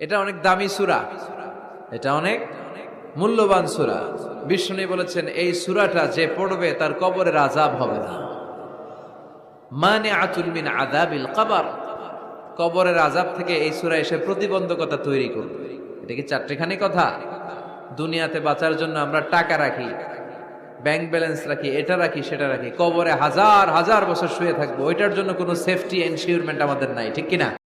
এটা অনেক দামি সুরা। এটা অনেক মূল্যবান সুরা। বিষ্ণু বলেছেন, এই সুরাটা যে পড়বে তার কবরের আজাব হবে না। মানে আতুল মিন আদাবিল কবর। কবরের আজাব থেকে এই সুরা এসে প্রতিবন্ধকতা তৈরি করবে। এটা কি চারটেখানি কথা? দুনিয়াতে বাঁচার জন্য আমরা টাকা রাখি, ব্যাংক ব্যালেন্স রাখি, এটা রাখি, সেটা রাখি। কবরে হাজার হাজার বছর শুয়ে থাকব। ওইটার জন্য কোনো সেফটি এনশিওরমেন্ট আমাদের নাই, ঠিক কিনা?